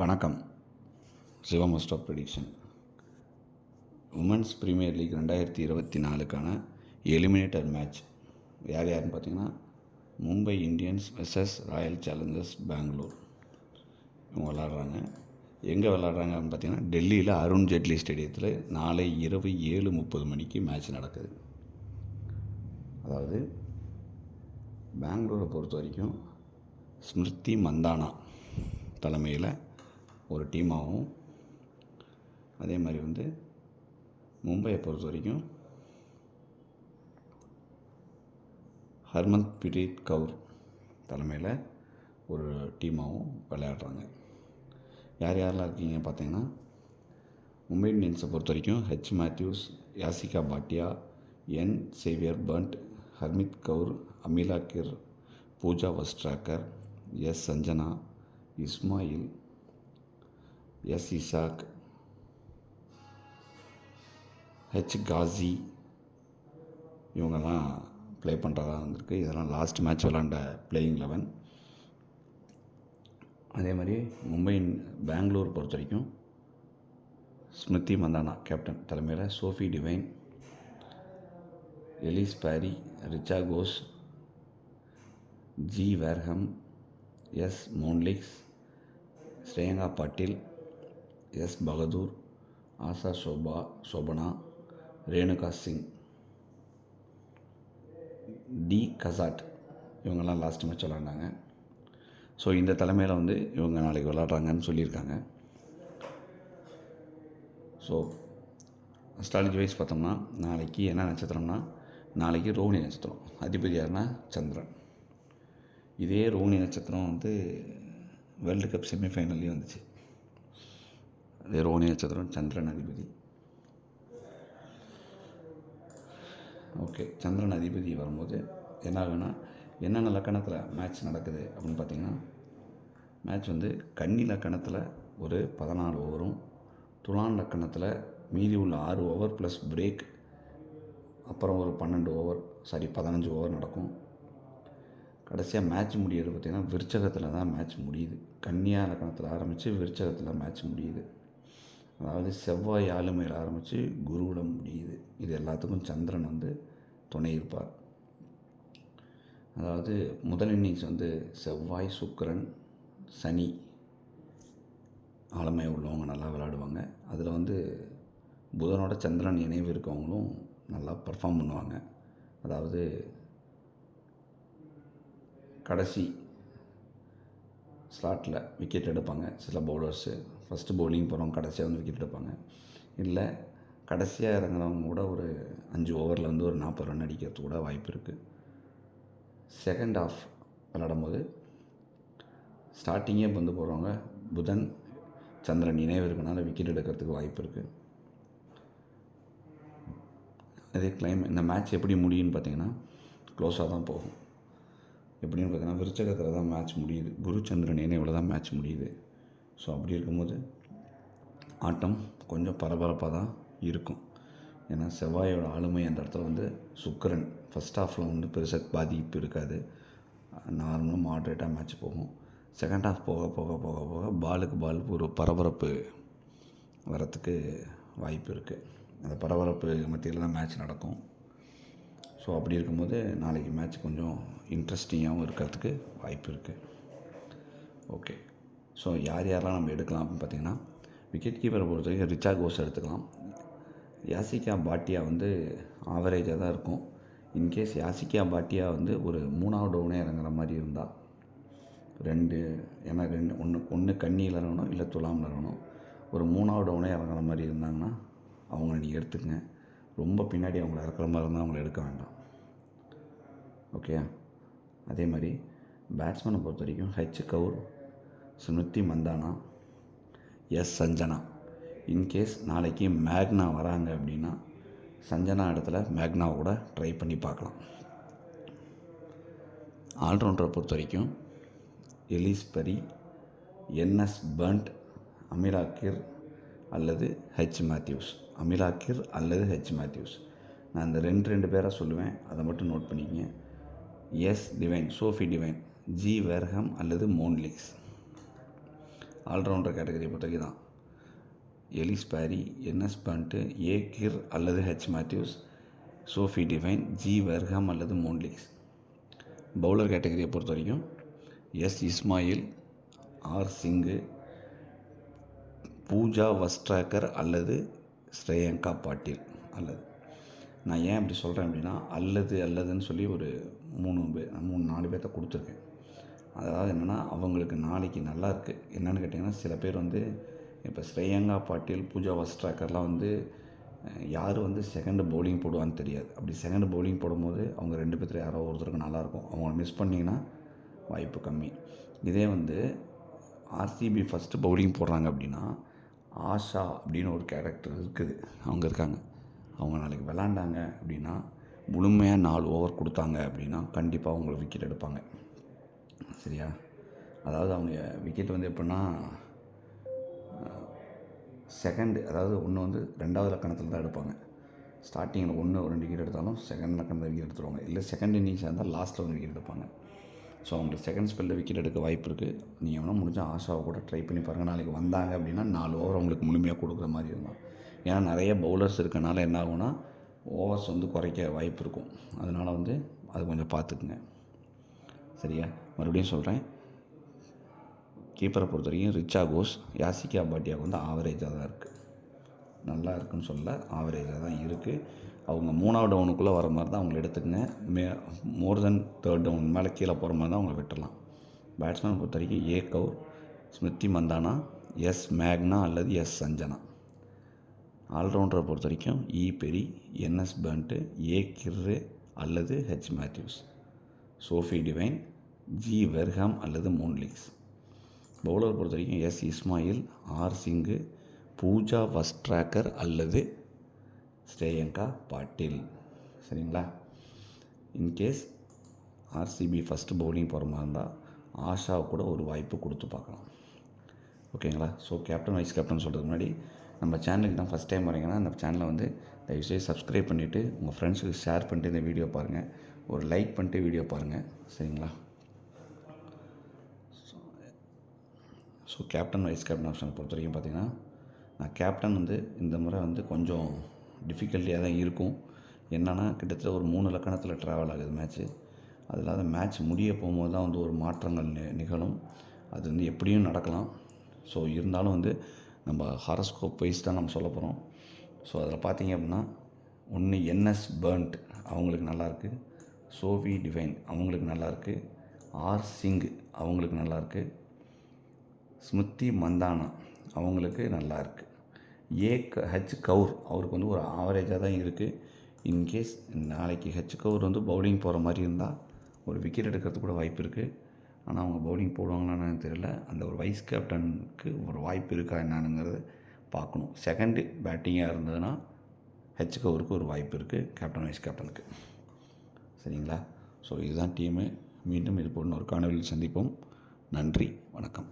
வணக்கம். சிவமஸ்டோ prediction. Women's premier league ரெண்டாயிரத்தி இருபத்தி நாலுக்கான எலிமினேட்டர் மேட்ச். யார் யாருன்னு பார்த்தீங்கன்னா Mumbai Indians versus Royal Challengers Bangalore. இவங்க விளாட்றாங்க. எங்கே விளாட்றாங்கன்னு பார்த்தீங்கன்னா டெல்லியில் அருண் ஜேட்லி ஸ்டேடியத்தில் நாளை இரவு ஏழு முப்பது மணிக்கு மேட்ச் நடக்குது. அதாவது பெங்களூரை பொறுத்த வரைக்கும் ஸ்மிருதி மந்தானா தலைமையில் ஒரு டீமாகவும் அதே மாதிரி வந்து மும்பையை பொறுத்த வரைக்கும் ஹர்மந்த் பிரீத் கவுர் தலைமையில் ஒரு டீமாகவும் விளையாடுறாங்க. யார் யாரெல்லாம் இருக்கீங்க பார்த்தீங்கன்னா மும்பை இந்தியன்ஸை பொறுத்த வரைக்கும் H Matthews Yastika Bhatia N Sciver Brunt Harmanpreet Kaur Amelia Kerr Pooja Vastrakar S Sanjana Ismail S Ishaque H Kazi இவங்கெல்லாம் ப்ளே பண்ணுறதா இருந்திருக்கு. இதெல்லாம் லாஸ்ட் மேட்ச் விளாண்ட பிளேயிங் லெவன் அதே மாதிரி மும்பை பெங்களூர் பொறுத்த வரைக்கும் ஸ்மிருதி மந்தானா கேப்டன் தலைமையில் Sophie Devine Ellyse Perry Richa Ghosh G Wareham S Molineux Shreyanka Patil S Bahadur Asha Sobha Sobhana Renuka Singh D Kasat இவங்கெல்லாம் லாஸ்ட் மேட்ச் விளாண்டாங்க ஸோ இந்த தலைமையில் வந்து இவங்க நாளைக்கு விளாட்றாங்கன்னு சொல்லியிருக்காங்க. ஸோ அஸ்ட்ராலஜி வைஸ் பார்த்தோம்னா நாளைக்கு என்ன நட்சத்திரம்னா நாளைக்கு ரோஹிணி நட்சத்திரம். அதிபதி யாருன்னா சந்திரன். இதே ரோஹிணி நட்சத்திரம் வந்து வேர்ல்டு கப் செமிஃபைனல்லையும் வந்துச்சு. அதே ரோஹிணி நட்சத்திரம் சந்திரன் அதிபதி ஓகே சந்திரன் அதிபதி வரும்போது என்ன ஆகுன்னா என்னென்ன லக்கணத்தில் மேட்ச் நடக்குது அப்படின்னு பார்த்தீங்கன்னா மேட்ச் வந்து கன்னி லக்கணத்தில் ஒரு பதினாலு ஓவரும் துலான் லக்கணத்தில் மீதி உள்ள ஆறு ஓவர் ப்ளஸ் பிரேக் அப்புறம் ஒரு பன்னெண்டு ஓவர் சாரி பதினஞ்சு ஓவர் நடக்கும். கடைசியாக மேட்ச் முடியறது பார்த்திங்கன்னா விருச்சகத்தில் தான் மேட்ச் முடியுது. கன்னியா லக்கணத்தில் ஆரம்பித்து விருச்சகத்தில் மேட்ச் முடியுது. அதாவது செவ்வாய் ஆளுமையில் ஆரம்பித்து குருவிடம் முடியுது இது எல்லாத்துக்கும் சந்திரன் வந்து துணை இருப்பார். அதாவது முதல் இன்னிங்ஸ் வந்து செவ்வாய் சுக்கரன் சனி ஆளுமை உள்ளவங்க நல்லா விளையாடுவாங்க. அதில் வந்து புதனோட சந்திரன் இணைவு இருக்கவங்களும் நல்லா பர்ஃபார்ம் பண்ணுவாங்க. அதாவது கடைசி ஸ்லாட்டில் விக்கெட் எடுப்பாங்க. சில பவுலர்ஸு ஃபஸ்ட்டு பவுலிங் போகிறவங்க கடைசியாக வந்து விக்கெட் எடுப்பாங்க. இல்லை கடைசியாக இறங்குறவங்க கூட ஒரு அஞ்சு ஓவரில் வந்து ஒரு நாற்பது ரன் அடிக்கிறதுக்கு கூட வாய்ப்பு இருக்குது செகண்ட் ஆஃப் விளாடும்போது ஸ்டார்டிங்கே வந்து போகிறவங்க புதன் சந்திரன் நினைவு இருக்கனால விக்கெட் எடுக்கிறதுக்கு வாய்ப்பு இருக்குது அதே கிளைம் இந்த மேட்ச் எப்படி முடியும்னு பார்த்தீங்கன்னா க்ளோஸாக தான் போகும். எப்படின்னு பார்த்தீங்கன்னா விருச்சகத்தில் தான் மேட்ச் முடியுது. குரு சந்திரன் இணைவில் தான் மேட்ச் முடியுது. ஸோ அப்படி இருக்கும்போது ஆட்டம் கொஞ்சம் பரபரப்பாக தான் இருக்கும். ஏன்னா செவ்வாயோட ஆளுமை அந்த இடத்துல வந்து சுக்கரன் ஃபஸ்ட் ஹாஃபில் வந்து பெருசாக பாதிப்பு இருக்காது. நார்மலாக மாட்ரேட்டாக மேட்ச் போகும். செகண்ட் ஹாஃப் போக போக போக போக பாலுக்கு பால் ஒரு பரபரப்பு வரத்துக்கு வாய்ப்பு இருக்குது அந்த பரபரப்பு மத்தியில் தான் மேட்ச் நடக்கும். ஸோ அப்படி இருக்கும்போது நாளைக்கு மேட்ச் கொஞ்சம் இன்ட்ரெஸ்டிங்காகவும் இருக்கிறதுக்கு வாய்ப்பு இருக்குது ஓகே ஸோ யார் யாரெல்லாம் நம்ம எடுக்கலாம் அப்படின்னு பார்த்தீங்கன்னா விக்கெட் கீப்பரை பொறுத்த வரைக்கும் ரிச்சா கோஸ் எடுத்துக்கலாம். யாசிகா பாட்டியா வந்து ஆவரேஜாக தான் இருக்கும். இன்கேஸ் யாசிகா பாட்டியா வந்து ஒரு மூணாவது டவுனே இறங்குற மாதிரி இருந்தால் ரெண்டு ஏன்னா ரெண்டு ஒன்று ஒன்று கண்ணியில் இறங்கணும் இல்லை துலாமில் இறங்கணும். ஒரு மூணாவது டவுனே இறங்குற மாதிரி இருந்தாங்கன்னா அவங்கள நீங்கள் எடுத்துக்கங்க. ரொம்ப பின்னாடி அவங்கள இறக்குற மாதிரி இருந்தால் அவங்கள எடுக்க வேண்டாம். ஓகே அதே மாதிரி பேட்ஸ்மேனை பொறுத்த வரைக்கும் H Kaur Smriti Mandhana? S Sanjana. In case நாளைக்கு மேக்னா வராங்க அப்படின்னா சஞ்சனா இடத்துல மேக்னா கூட ட்ரை பண்ணி பார்க்கலாம். ஆல்ரவுண்டரை பொறுத்த வரைக்கும் எலிஸ் பரி என்எஸ் பண்ட் அமிரா கிர் அல்லது ஹெச் மேத்யூஸ். அமிலா அல்லது ஹெச் மேத்யூஸ். நான் இந்த ரெண்டு ரெண்டு பேராக சொல்லுவேன். அதை மட்டும் நோட் பண்ணிக்கங்க. S Devine Sophie Devine G Wareham அல்லது மோன்லிக்ஸ். ஆல்ரவுண்டர் கேட்டகரியை பொறுத்தவரைக்கும் தான் எலிஸ் பேரி என்எஸ் பண்ட்டு ஏ கிர் அல்லது H Matthews Sophie Devine G Wareham அல்லது மோன்லிக்ஸ் பவுலர் கேட்டகரியை பொறுத்த வரைக்கும் S Ismail R Singh Pooja Vastrakar அல்லது ஸ்ரேயங்கா பாட்டீல் அல்லது நான் ஏன் அப்படி சொல்கிறேன் அப்படின்னா அல்லது அல்லதுன்னு சொல்லி ஒரு மூணு பேர் மூணு நாலு பேர்த்த கொடுத்துருக்கேன். அதாவது என்னென்னா அவங்களுக்கு நாளைக்கு நல்லா இருக்குது என்னென்னு கேட்டிங்கன்னா சில பேர் வந்து இப்போ ஸ்ரேயங்கா பாட்டில் பூஜா வஸ்ட்ராக்கர்லாம் வந்து யார் வந்து செகண்டு பவுலிங் போடுவான்னு தெரியாது. அப்படி செகண்டு பவுலிங் போடும்போது அவங்க ரெண்டு பேர்த்தில் யாரோ ஒருத்தருக்கு நல்லாயிருக்கும் அவங்கள மிஸ் பண்ணிங்கன்னா வாய்ப்பு கம்மி. இதே வந்து ஆர்சிபி ஃபஸ்ட்டு பவுலிங் போடுறாங்க அப்படின்னா ஆஷா அப்படின்னு ஒரு கேரக்டர் இருக்குது. அவங்க இருக்காங்க. அவங்க நாளைக்கு விளாண்டாங்க அப்படின்னா முழுமையாக நாலு ஓவர் கொடுத்தாங்க அப்படின்னா கண்டிப்பாக அவங்கள விக்கெட் எடுப்பாங்க. சரியா? அதாவது அவங்க விக்கெட் வந்து எப்படின்னா செகண்டு அதாவது ஒன்று வந்து ரெண்டாவது லக்கணத்தில் தான் எடுப்பாங்க. ஸ்டார்டிங்கில் ஒன்று ரெண்டு விக்கெட் எடுத்தாலும் செகண்ட் லக்கணத்தில் விக்கெட் எடுத்துருவாங்க. இல்லை செகண்ட் இன்னிங்ஸ் இருந்தால் லாஸ்ட்டில் வந்து விக்கெட் எடுப்பாங்க. ஸோ அவங்களுக்கு செகண்ட் ஸ்பெல்லில் விக்கெட் எடுக்க வாய்ப்பு இருக்குது நீங்கள் வேணால் முடிஞ்சால் ஆஷாவை கூட ட்ரை பண்ணி பாருங்கள் நாளைக்கு வந்தாங்க அப்படின்னா நாலு ஓவர் அவங்களுக்கு முழுமையாக கொடுக்குற மாதிரி இருந்தால் ஏன்னா நிறைய பவுலர்ஸ் இருக்கனால என்ன ஆகும்னா ஓவர்ஸ் வந்து குறைக்க வாய்ப்பு இருக்கும். அதனால் வந்து அது கொஞ்சம் பார்த்துக்குங்க. சரியா? மறுபடியும் சொல்கிறேன் கீப்பரை பொறுத்த வரைக்கும் ரிச்சா கோஸ் யாசிகா பாட்டியாவுக்கு வந்து ஆவரேஜாக தான் இருக்குது நல்லா இருக்குன்னு சொல்ல ஆவரேஜாக தான் இருக்குது அவங்க மூணாவது டவுனுக்குள்ளே வர மாதிரி தான் அவங்களை எடுத்துக்கங்க. மே மோர் தென் தேர்ட் டவுன் மேலே கீழே போகிற மாதிரி தான் அவங்கள விட்டுடலாம் பேட்ஸ்மேன் பொறுத்த வரைக்கும் ஏ கவுர் ஸ்மிருதி மந்தானா எஸ் மேக்னா அல்லது எஸ் சஞ்சனா. ஆல்ரவுண்டரை பொறுத்த வரைக்கும் இ e பெரி என்எஸ் பண்ட்டு ஏ கிர்ரு அல்லது H Matthews Sophie Devine G Wareham அல்லது மூன்லிக்ஸ். பவுலர் பொறுத்த வரைக்கும் S Ismail R Singh Pooja Vastrakar அல்லது ஸ்ரேயங்கா பாட்டில். சரிங்களா? இன்கேஸ் ஆர்சிபி ஃபஸ்ட்டு பவுலிங் போகிற மாதிரி இருந்தால் ஆஷா கூட ஒரு வாய்ப்பு கொடுத்து பார்க்கலாம். ஓகேங்களா ஸோ கேப்டன் வைஸ் கேப்டன் சொல்கிறதுக்கு முன்னாடி நம்ம சேனலுக்கு தான் ஃபஸ்ட் டைம் வரீங்கன்னா அந்த சேனலை வந்து தயவுசெய்து சப்ஸ்கிரைப் பண்ணிவிட்டு உங்கள் ஃப்ரெண்ட்ஸுக்கு ஷேர் பண்ணிட்டு இந்த வீடியோ பாருங்கள் ஒரு லைக் பண்ணிட்டு வீடியோ பாருங்கள் சரிங்களா? ஸோ கேப்டன் வைஸ் கேப்டன் ஆப்ஷனை பொறுத்த வரைக்கும் பார்த்தீங்கன்னா நான் கேப்டன் வந்து இந்த முறை வந்து கொஞ்சம் டிஃபிகல்ட்டியாக தான் இருக்கும். என்னென்னா கிட்டத்தட்ட ஒரு மூணு லக்கணத்தில் ட்ராவல் ஆகுது மேட்ச்சு அது இல்லாத மேட்ச் முடிய போகும்போது தான் வந்து ஒரு மாற்றங்கள் நி- நிகழும். அது வந்து எப்படியும் நடக்கலாம். ஸோ இருந்தாலும் வந்து நம்ம ஹாரஸ்கோப் வைஸ் தான் நம்ம சொல்ல போகிறோம் ஸோ அதில் பார்த்தீங்க அப்படின்னா ஒன்று என்எஸ் பேர்ன்ட் அவங்களுக்கு நல்லாயிருக்கு சோவி டிவைன் அவங்களுக்கு நல்லாயிருக்கு ஆர் சிங் அவங்களுக்கு நல்லாயிருக்கு ஸ்மிருதி மந்தானா அவங்களுக்கு நல்லா இருக்குது ஏ க ஹெச் கவுர் அவருக்கு வந்து ஒரு ஆவரேஜாக தான் இருக்குது இன்கேஸ் நாளைக்கு ஹெச் கவுர் வந்து பவுலிங் போகிற மாதிரி இருந்தால் ஒரு விக்கெட் எடுக்கிறதுக்கு கூட வாய்ப்பு இருக்குது ஆனால் அவங்க பவுலிங் போடுவாங்களான்னு தெரியல. அந்த ஒரு வைஸ் கேப்டனுக்கு ஒரு வாய்ப்பு இருக்கா என்னானுங்கிறது பார்க்கணும். செகண்டு பேட்டிங்காக இருந்ததுன்னா ஹெச் கவுருக்கு ஒரு வாய்ப்பு இருக்குது கேப்டன் வைஸ் கேப்டனுக்கு சரிங்களா? ஸோ இதுதான் டீமு மீண்டும் இது போன்ற ஒரு காணொலியில் சந்திப்போம். நன்றி. வணக்கம்.